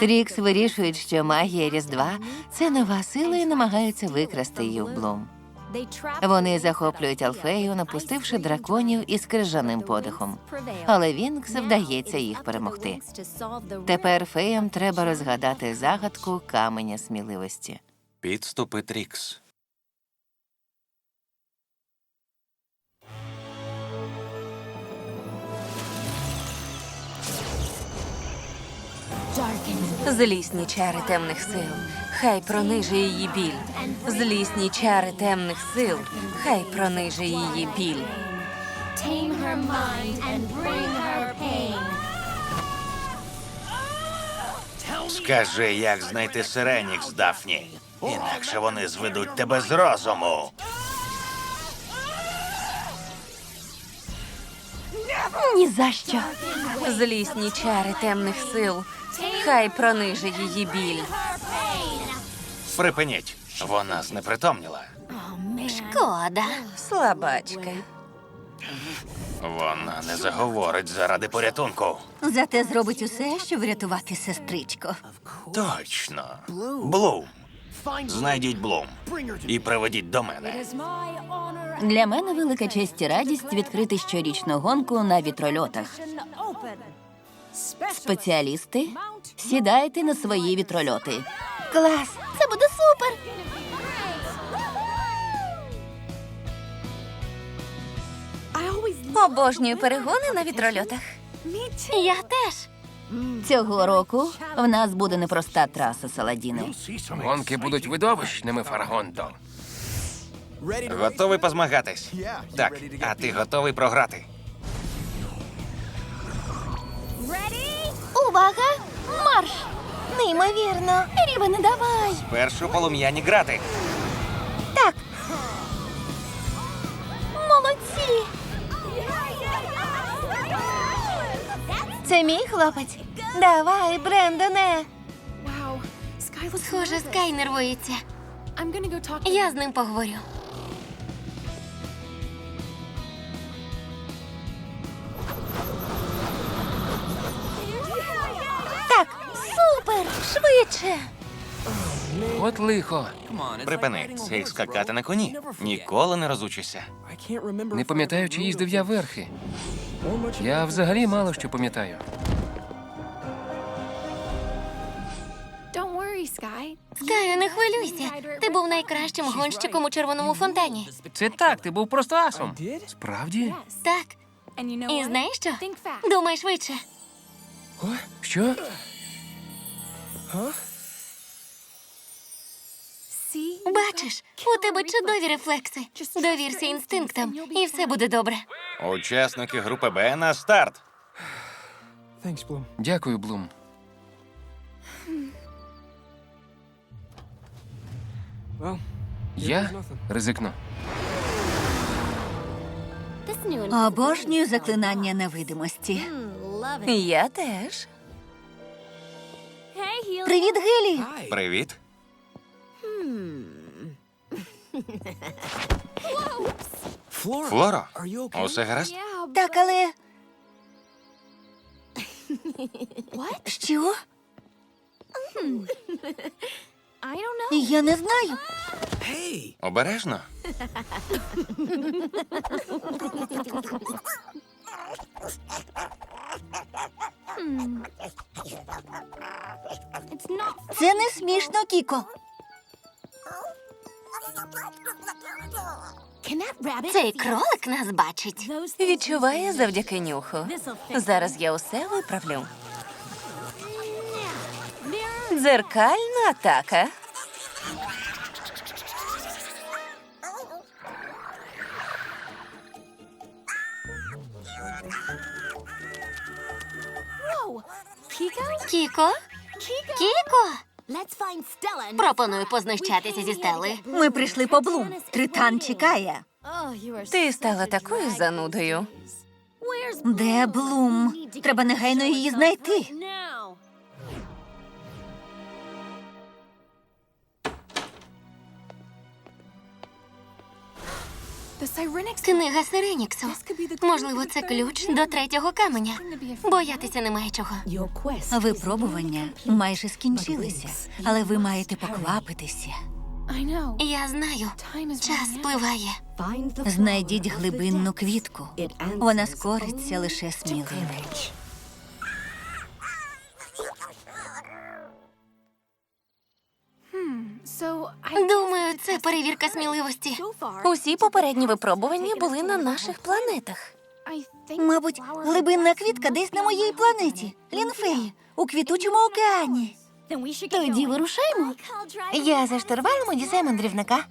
Трікс вирішують, що магія Різдва це нова сила і намагаються викрасти її в Блум. Вони захоплюють Алфею, напустивши драконів із крижаним подихом. Але Вінкс вдається їх перемогти. Тепер феям треба розгадати загадку каменя сміливості. Підступи Трікс. Злісні чари темних сил, хай пронижує її біль. Злісні чари темних сил, хай пронижує її біль. Tame her mind and bring her pain. Скажи, як знайти Сиренікс, Дафні. Інакше вони зведуть тебе з розуму. Ні за що. Злісні чари темних сил, хай пронижує її біль. Припиніть. Вона знепритомніла. Шкода. Слабачка. Вона не заговорить заради порятунку. Зате зробить усе, щоб врятувати сестричку. Точно. Блум. Знайдіть Блум і приведіть до мене. Для мене велика честь і радість відкрити щорічну гонку на вітрольотах. Спеціалісти, сідайте на свої вітрольоти. Клас! Це буде супер! Обожнюю перегони на вітрольотах. Я теж. Цього року в нас буде непроста траса Саладіни. Гонки будуть видовищними, Фаргонто. Готовий позмагатись? Так, а ти готовий програти? Увага! Марш! Неймовірно! Рівене, давай! Першу полум'яні грати. Це мій хлопець. Давай, Брендоне. Схоже, Скай нервується. Я з ним поговорю. Так, супер! Швидше! От лихо. Припини, це як скакати на коні. Ніколи не розучишся. Не пам'ятаю, чи їздив я верхи. Я взагалі мало що пам'ятаю. Скаю, не хвилюйся. Ти був найкращим гонщиком у червоному фонтані. Це так, ти був просто асом. Справді? Так. And you know І знаєш що? Думай швидше. Що? Бачиш, у тебе чудові рефлекси. Довірся інстинктам, і все буде добре. Учасники групи Б на старт. Дякую, Блум. Я ризикну. Обожнюю заклинання невидимості. Я теж. Привіт, Гелі! Привіт. Флоро, усе гаразд? Yeah, Так, але what? що? Я не знаю. Обережно. Це не смішно, Кіко. Цей кролик нас бачить. Відчуває завдяки нюху. Зараз я усе виправлю. Дзеркальна атака. Кіко? Кіко? Пропоную познущатися зі стели. Ми прийшли по Блум. Тритан чекає. Ти стала такою занудою. Де Блум? Треба негайно її знайти. Книга Сиреніксу. Можливо, це ключ до третього каменя. Боятися немає чого. Випробування майже скінчилися, але ви маєте поквапитися. Я знаю, час спливає. Знайдіть глибинну квітку. Вона скориться лише сміливим. Думаю, це перевірка сміливості. Усі попередні випробування були на наших планетах. Мабуть, глибинна квітка десь на моїй планеті. Лінфеї, у квітучому океані. Тоді вирушаємо. Я за штурвалом Одіссея мандрівника.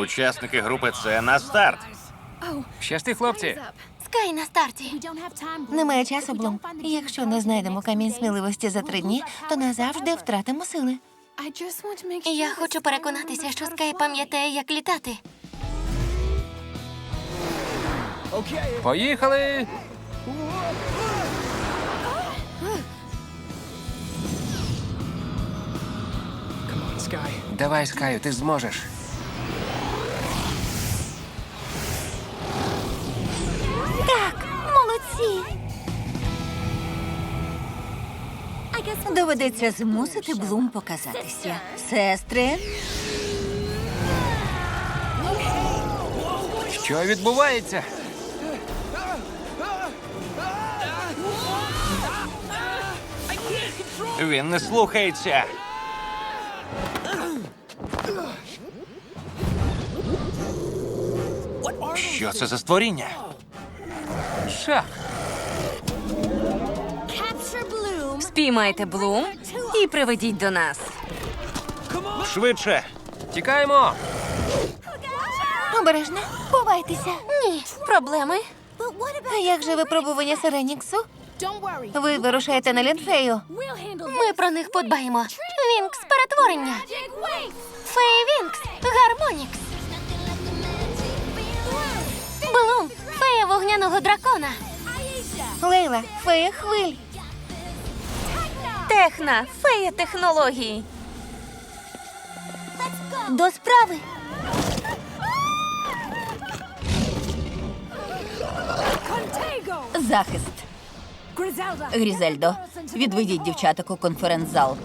Учасники групи С на старт. Щасти, хлопці. Скай на старті. Немає часу, Блум. Якщо не знайдемо камінь сміливості за три дні, то назавжди втратимо сили. Я хочу переконатися, що Скай пам'ятає, як літати. Поїхали! Давай, Скаю, ти зможеш. Доведеться змусити Блум показатися. Сестри, Що відбувається? Він не слухається. Що це за створіння? Шах. Спіймайте Блум і приведіть до нас. Швидше. Тікаємо! Обережно, ховайтеся. Ні, проблеми. А як же випробування Сиреніксу? Ви вирушаєте на Лінфею. Ми про них подбаємо. Вінкс перетворення. Фей Вінкс. Гармонікс. Блум. Фея вогняного дракона. Лейла, фея хвиль. Техна, фея технології. до справи. Захист. Грізельдо, відведіть дівчаток у конференц-зал.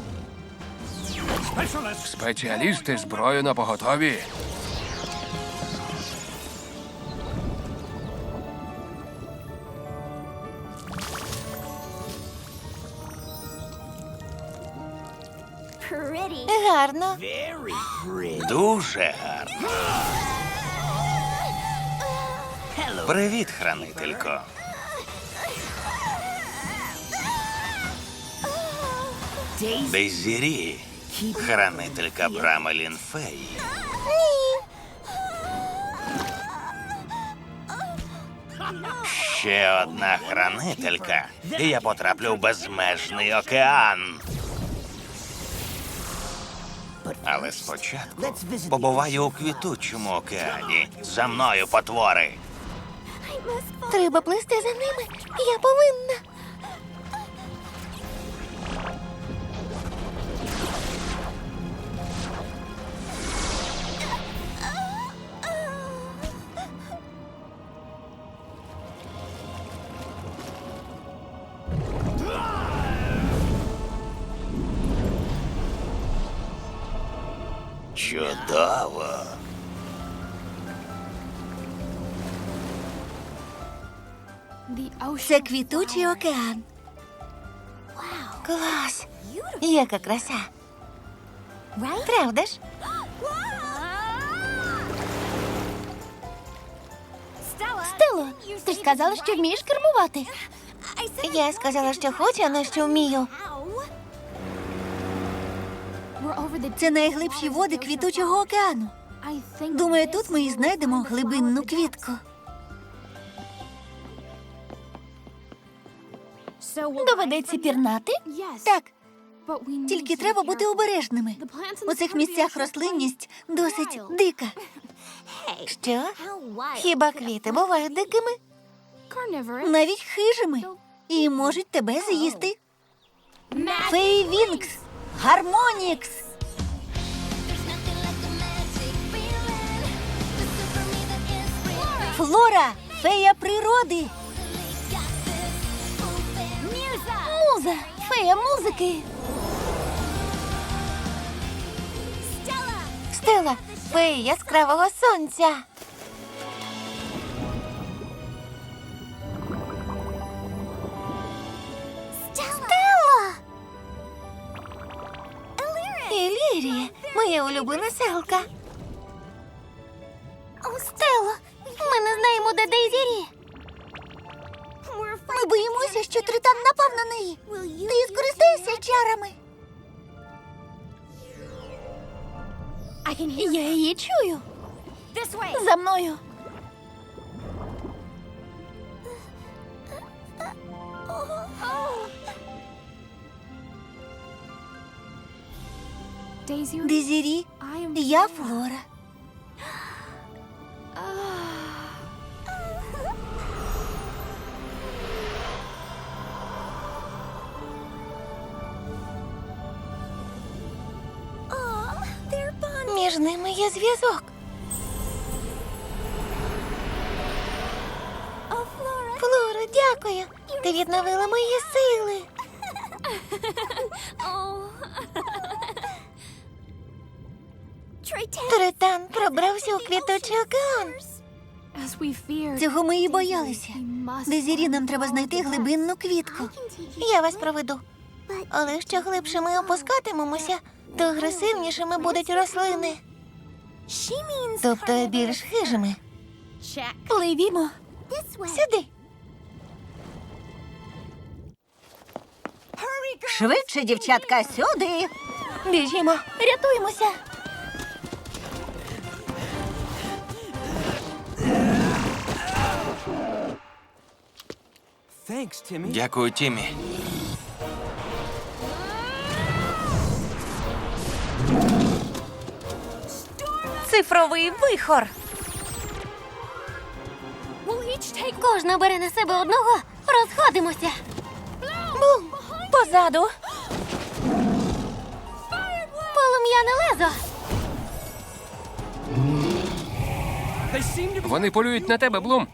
Спеціалісти зброю на поготові. Гарно. Дуже гарно. Привіт, хранителько. Дейзірі, хранителька брами Лінфеї. Ще одна хранителька, і я потраплю в безмежний океан. Але спочатку побуваю у квітучому океані. За мною потвори. Треба плисти за ними. Я повинна. Це квітучий океан. Клас. Яка краса. Правда ж? Стело, ти сказала, що вмієш кермувати. Я сказала, що хочу, а не що вмію. Це найглибші води квітучого океану. Думаю, тут ми і знайдемо глибинну квітку. Доведеться пірнати? Так, тільки треба бути обережними. У цих місцях рослинність досить дика. Що? Хіба квіти бувають дикими? навіть хижими, і можуть тебе з'їсти. Фей Вінкс, Гармонікс. Флора, фея природи. Фея музики. Стела, фея яскравого сонця. Стелла! Елірія, моя улюблена селка. Стелла, ми не знаємо, де Дейзірі. Ми боїмося, що тритан напав на неї. Ти скористайся чарами. Я її чую. За мною. Дезірі, я Флора. Зв'язок. Флора, дякую. Ти відновила мої сили. Тритан пробрався у квіточий океан. Цього ми і боялися. Дезірі, нам треба знайти глибинну квітку. Я вас проведу. Але що глибше ми опускатимемося, то агресивнішими будуть рослини. Тобто більш хижими. Пливімо. Сюди. Швидше, дівчатка, сюди. Біжімо, рятуємося. Дякую, Тімі. Цифровий вихор. Кожна бере на себе одного. Розходимося. Бум! Позаду. Полум'яне лезо. Вони полюють на тебе, Блум.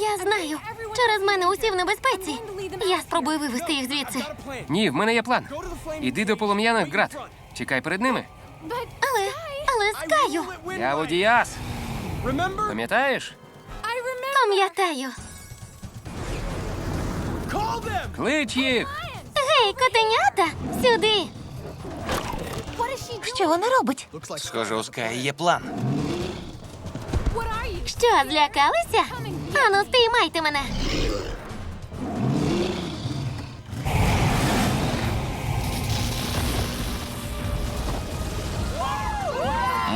Я знаю. Через мене усі в небезпеці. Я спробую вивести їх звідси. Ні, в мене є план. Іди до полум'яних град. Чекай перед ними. Скаю. Я водіяс. Пам'ятаєш? Пам'ятаю. Клич їх. Гей, котенята, сюди. Що вона робить? Схоже, у Скай є план. Що, злякалися? Ану, спіймайте мене.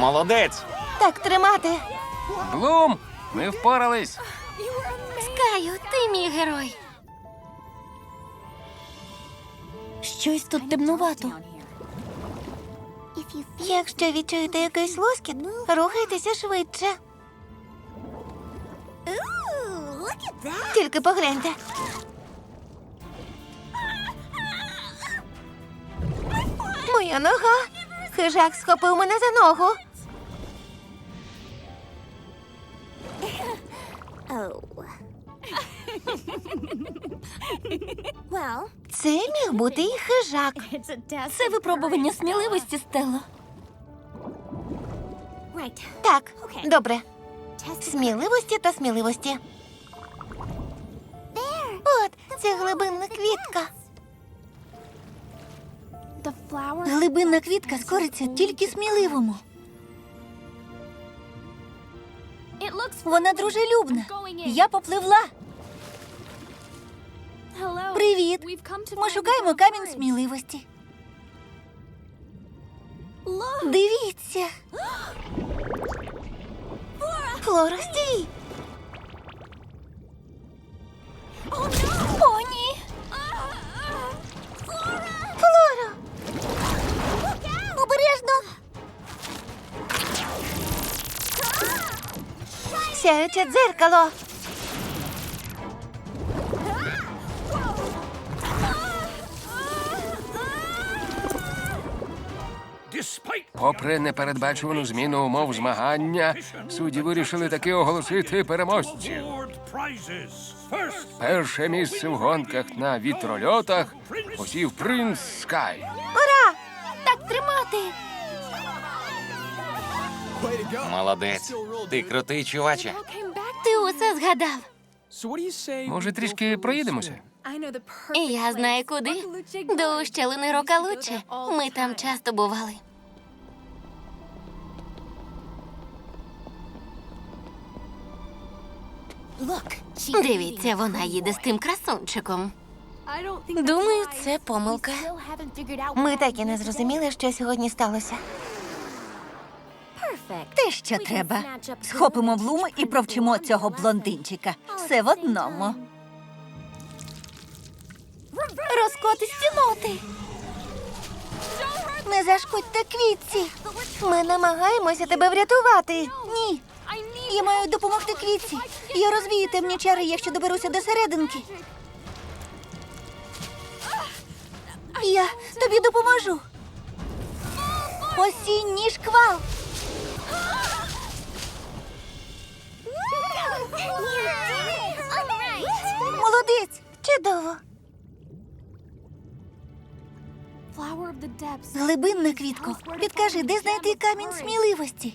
Молодець! Так тримати. Блум, ми впорались. Скаю, ти мій герой. Щось тут темнувато. Якщо відчуєте якийсь лоскіт, рухайтеся швидше. Тільки погляньте. Моя нога. Хижак схопив мене за ногу. Це міг бути і хижак. Це випробування сміливості, Стелло. Так, добре. Сміливості та сміливості. От, це глибинна квітка. Глибинна квітка скориться тільки сміливому. Вона дружелюбна. Я попливла. Привіт. Ми шукаємо камінь сміливості. Дивіться. Флора, стій! О, ні. Флора! Обережно. Сяюче дзеркало. Попри непередбачувану зміну умов змагання, судді вирішили таки оголосити переможців. Перше місце в гонках на вітрольотах посів принц Скай. Так тримати. Молодець. Ти крутий, чуваче. Ти усе згадав. Може, трішки проїдемося? І я знаю куди. До ущелини Рокалуче. Ми там часто бували. Дивіться, вона їде з тим красунчиком. Думаю, це помилка. Ми так і не зрозуміли, що сьогодні сталося. Те, що треба. Схопимо Блум і провчимо цього блондинчика. Все в одному. Розкоти стіноти. Не зашкодьте квітці. Ми намагаємося тебе врятувати. Ні. Я маю допомогти квітці. Я розвію темні чари, якщо доберуся до серединки. Я тобі допоможу. Осінній шквал. Молодець. Чудово. Глибинна квітко. Підкажи, де знайти камінь сміливості?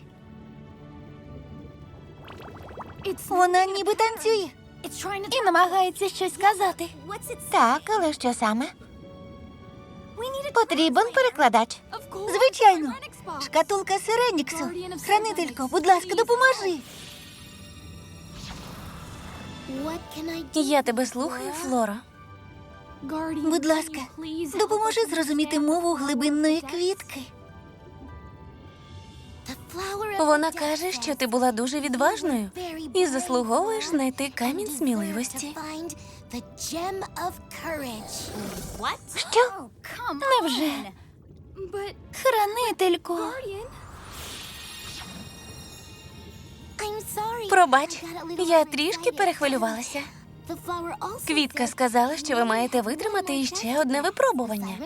Вона ніби танцює. І намагається щось сказати. Так, але що саме? Потрібен перекладач. Звичайно. Шкатулка Сиреніксу. Хранителько, будь ласка, допоможи. Я тебе слухаю, Флоро. Будь ласка, допоможи зрозуміти мову глибинної квітки. Вона каже, що ти була дуже відважною і заслуговуєш знайти камінь сміливості. Що? Невже? Хранителько. Пробач, я трішки перехвилювалася. Квітка сказала, що ви маєте витримати іще одне випробування.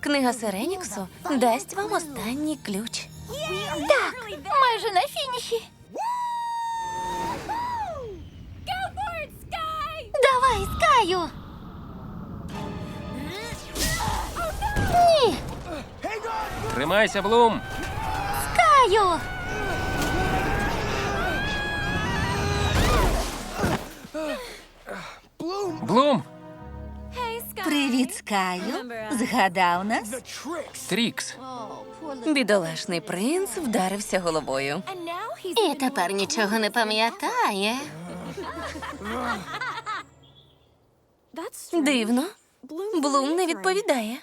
Книга Сиреніксу дасть вам останній ключ. Майже на фініші. Давай, скаю. Ні, Тримайся, Блум! скаю. Блум! Привіт, Скаю. Згадав нас? Трікс! Бідолашний принц вдарився головою. І тепер нічого не пам'ятає. Дивно. Блум не відповідає.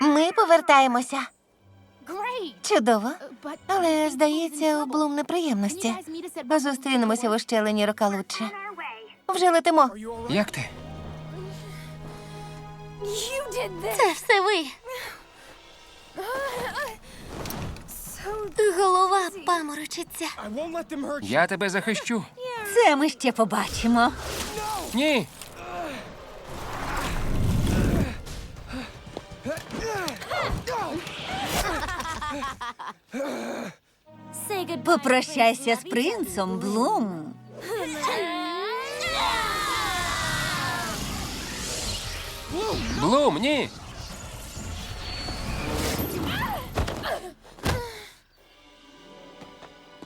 Ми повертаємося. Чудово. Але, здається, у Блум неприємності. Зустрінемося в ущелині Рокалуче. Вже летимо. Як ти? Це все ви. Голова паморочиться. Я тебе захищу. Це ми ще побачимо. Ні! Попрощайся з принцом, Блум. Блум, ні!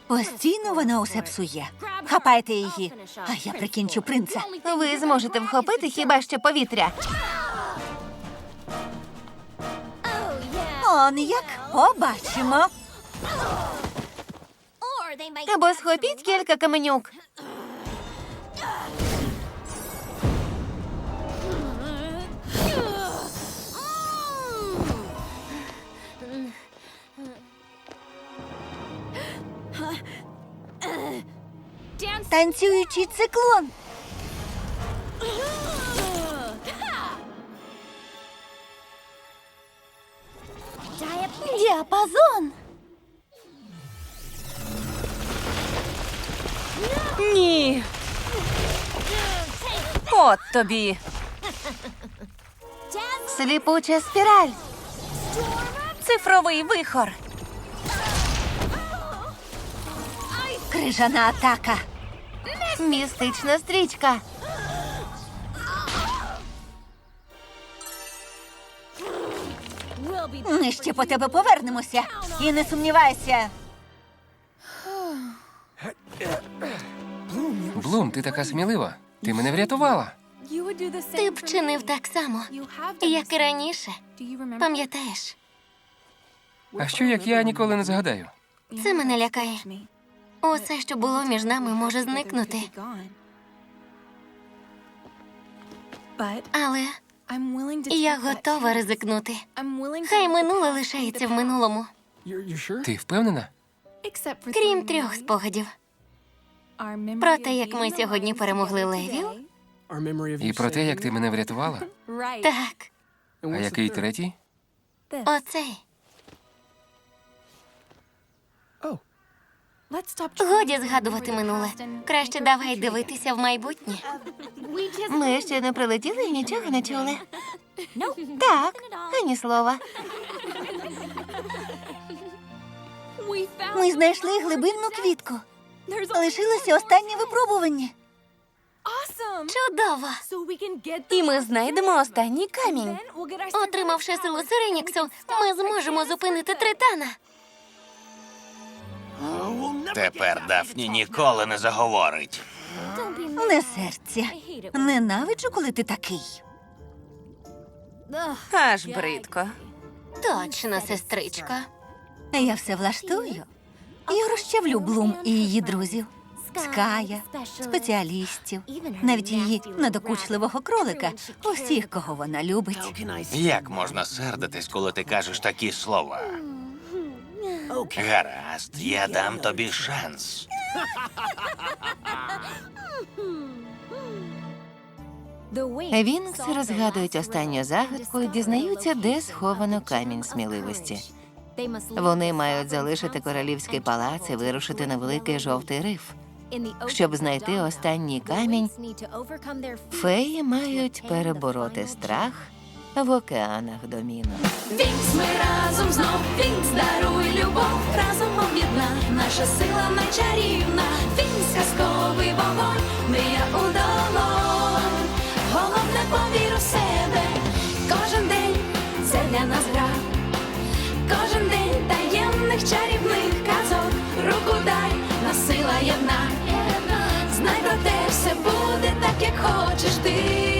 Постійно вона усе псує. Хапайте її, а я прикінчу принца. Ви зможете вхопити хіба що повітря. Он як побачимо. Або схопіть кілька каменюк. Танцюючий циклон. Діапазон. Ні. От тобі. Сліпуча спіраль. Цифровий вихор. Крижана атака. Містична стрічка. Ми ще по тебе повернемося. І не сумнівайся. Блум, ти така смілива. Ти мене врятувала. Ти б вчинив так само, як і раніше. Пам'ятаєш, А що як я ніколи не згадаю? це мене лякає. Усе, що було між нами, може зникнути. Але я готова ризикнути. Хай минуле лишається в минулому, Ти впевнена? крім трьох спогадів. Про те, як ми сьогодні перемогли левів. І про те, як ти мене врятувала? Так, А який третій? оцей. Годі згадувати минуле. Краще давай дивитися в майбутнє. Ми ще не прилетіли і нічого не чули. Так, ані слова. Ми знайшли глибинну квітку. Лишилося останнє випробування. Чудово! І ми знайдемо останній камінь. Отримавши силу Сиреніксу, ми зможемо зупинити Тритана. Тепер Дафні ніколи не заговорить. Не серця. Ненавиджу, коли ти такий. Аж бридко. Точно, сестричка. Я все влаштую. Я розчавлю Блум і її друзів. Ская, спеціалістів, навіть її надокучливого кролика, усіх, кого вона любить. Як можна сердитись, коли ти кажеш такі слова? Гаразд, я дам тобі шанс. Вінкси розгадують останню загадку і дізнаються, де сховано камінь сміливості. Вони мають залишити королівський палац і вирушити на великий жовтий риф. Щоб знайти останній камінь, феї мають перебороти страх в океанах доміну. Вінкс, ми разом знов, Вінкс, даруй любов, разом об'єдна, наша сила найчарівна, Вінкс, казковий вогонь, мрія у долонь, головне повір у себе, кожен день це для нас гра, кожен день таємних чарівних казок, руку дай, нас сила єдна, знай про те, все буде так, як хочеш ти,